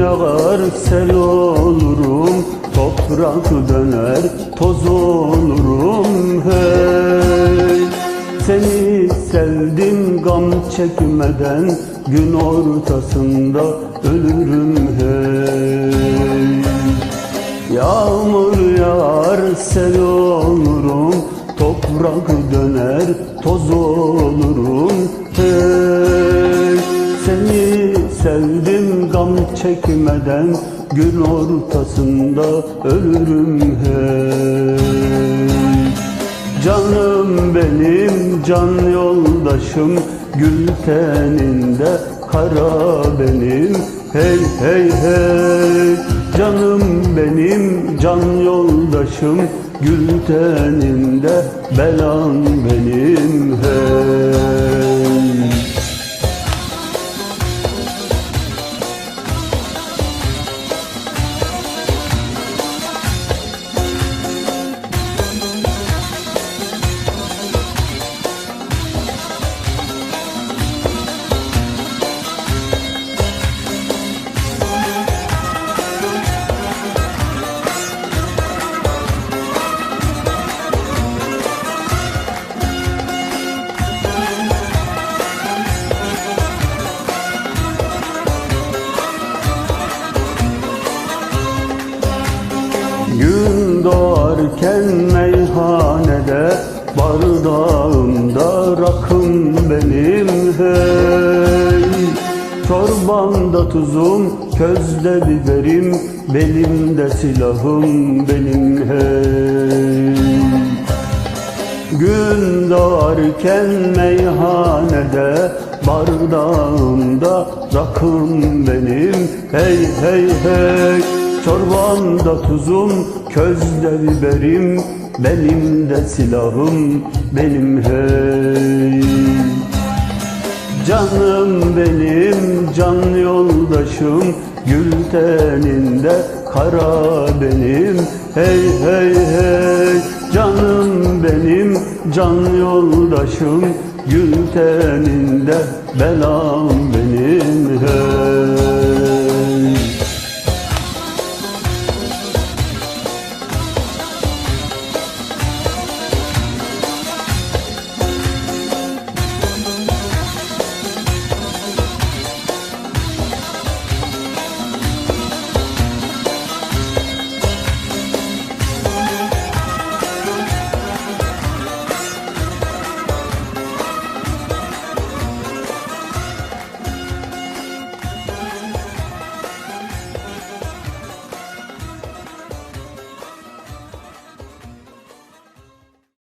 yağar sel olurum Toprak döner toz olurum hey. Seni sevdim gam çekmeden Gün ortasında ölürüm hey. Yağmur yağar sel olurum Toprak döner toz olurum çekmeden Gün ortasında ölürüm hey. Canım benim can yoldaşım Gül teninde kara benim. Hey hey hey. Canım benim can yoldaşım Gül teninde belan benim. Hey doğarken meyhanede Bardağımda rakım benim. Hey Çorbamda tuzum, közde biberim Belimde silahım benim. Hey Gün doğarken meyhanede Bardağımda rakım benim. Hey hey hey Çorbamda tuzum Közde biberim Benim de silahım Benim hey. Canım benim can yoldaşım Gül teninde kara benim. Hey hey hey Canım benim can yoldaşım Gül teninde belam benim. Hey